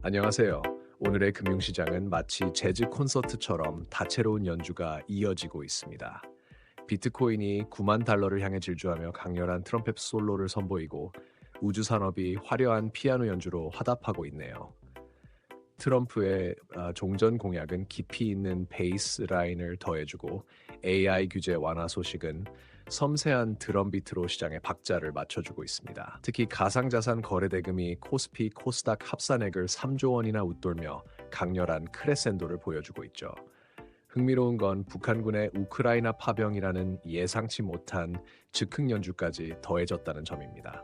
안녕하세요. 오늘의 금융시장은 마치 재즈 콘서트처럼 다채로운 연주가 이어지고 있습니다. 비트코인이 9만 달러를 향해 질주하며 강렬한 트럼펫 솔로를 선보이고 우주 산업이 화려한 피아노 연주로 화답하고 있네요. 트럼프의 아, 종전 공약은 깊이 있는 베이스 라인을 더해주고 AI 규제 완화 소식은 섬세한 드럼 비트로 시장에 박자를 맞춰주고 있습니다. 특히 가상자산 거래 대금이 코스피 코스닥 합산액을 3조 원이나 웃돌며 강렬한 크레센도를 보여주고 있죠. 흥미로운 건 북한군의 우크라이나 파병이라는 예상치 못한 즉흥 연주까지 더해졌다는 점입니다.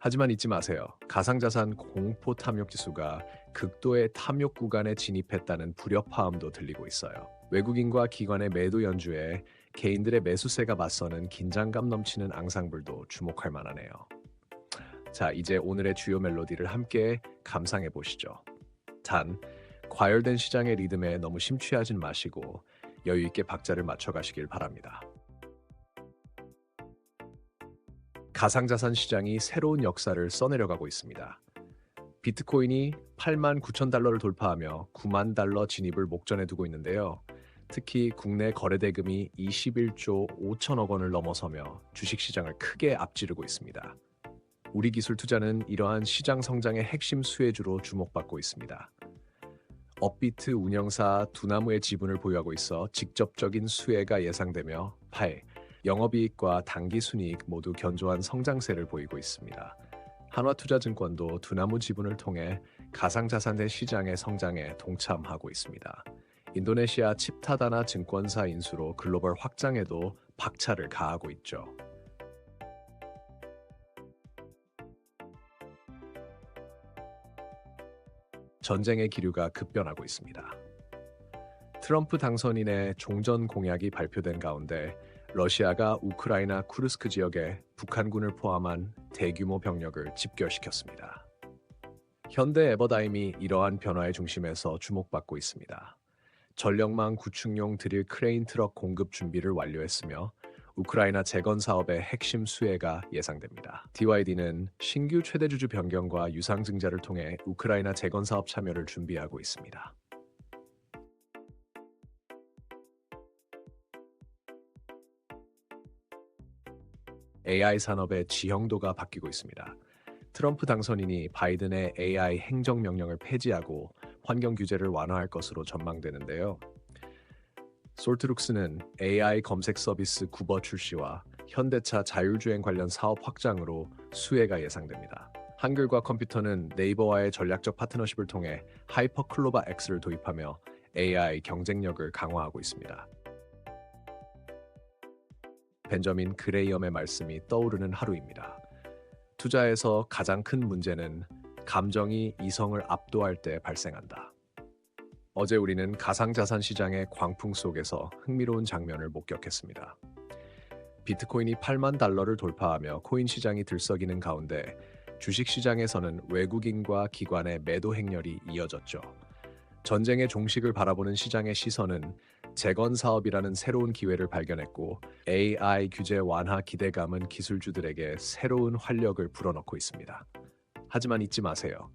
하지만 잊지 마세요. 가상자산 공포 탐욕 지수가 극도의 탐욕 구간에 진입했다는 불협화음도 들리고 있어요. 외국인과 기관의 매도 연주에 개인들의 매수세가 맞서는 긴장감 넘치는 앙상블도 주목할 만하네요. 자, 이제 오늘의 주요 멜로디를 함께 감상해 보시죠. 단, 과열된 시장의 리듬에 너무 심취하진 마시고 여유 있게 박자를 맞춰 가시길 바랍니다. 가상자산 시장이 새로운 역사를 써내려가고 있습니다. 비트코인이 8만 9천 달러를 돌파하며 9만 달러 진입을 목전에 두고 있는데요. 특히 국내 거래 대금이 21조 5천억 원을 넘어서며 주식 시장을 크게 앞지르고 있습니다. 우리 기술 투자는 이러한 시장 성장의 핵심 수혜주로 주목받고 있습니다. 업비트 운영사 두나무의 지분을 보유하고 있어 직접적인 수혜가 예상되며 8. 영업이익과 당기순이익 모두 견조한 성장세를 보이고 있습니다. 한화투자증권도 두나무 지분을 통해 가상자산의 시장의 성장에 동참하고 있습니다. 인도네시아 칩타다나 증권사 인수로 글로벌 확장에도 박차를 가하고 있죠. 전쟁의 기류가 급변하고 있습니다. 트럼프 당선인의 종전 공약이 발표된 가운데 러시아가 우크라이나 쿠르스크 지역에 북한군을 포함한 대규모 병력을 집결시켰습니다. 현대 에버다임이 이러한 변화의 중심에서 주목받고 있습니다. 전력망 구축용 드릴 크레인 트럭 공급 준비를 완료했으며 우크라이나 재건 사업의 핵심 수혜가 예상됩니다. DYD는 신규 최대주주 변경과 유상 증자를 통해 우크라이나 재건 사업 참여를 준비하고 있습니다. AI 산업의 지형도가 바뀌고 있습니다. 트럼프 당선인이 바이든의 AI 행정 명령을 폐지하고 환경 규제를 완화할 것으로 전망되는데요. 솔트룩스는 AI 검색 서비스 구버 출시와 현대차 자율주행 관련 사업 확장으로 수혜가 예상됩니다. 한글과 컴퓨터는 네이버와의 전략적 파트너십을 통해 하이퍼클로바 X를 도입하며 AI 경쟁력을 강화하고 있습니다. 벤저민 그레이엄의 말씀이 떠오르는 하루입니다. 투자에서 가장 큰 문제는 감정이 이성을 압도할 때 발생한다. 어제 우리는 가상자산 시장의 광풍 속에서 흥미로운 장면을 목격했습니다. 비트코인이 8만 달러를 돌파하며 코인 시장이 들썩이는 가운데 주식 시장에서는 외국인과 기관의 매도 행렬이 이어졌죠. 전쟁의 종식을 바라보는 시장의 시선은 재건 사업이라는 새로운 기회를 발견했고 AI 규제 완화 기대감은 기술주들에게 새로운 활력을 불어넣고 있습니다. 하지만 잊지 마세요.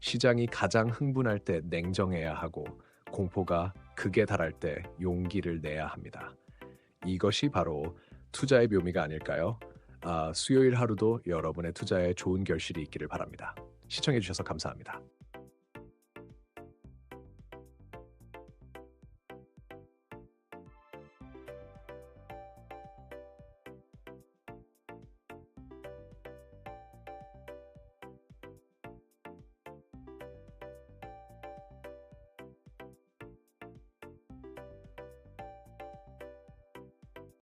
시장이 가장 흥분할 때 냉정해야 하고 공포가 극에 달할 때 용기를 내야 합니다. 이것이 바로 투자의 묘미가 아닐까요? 아, 수요일 하루도 여러분의 투자에 좋은 결실이 있기를 바랍니다. 시청해주셔서 감사합니다.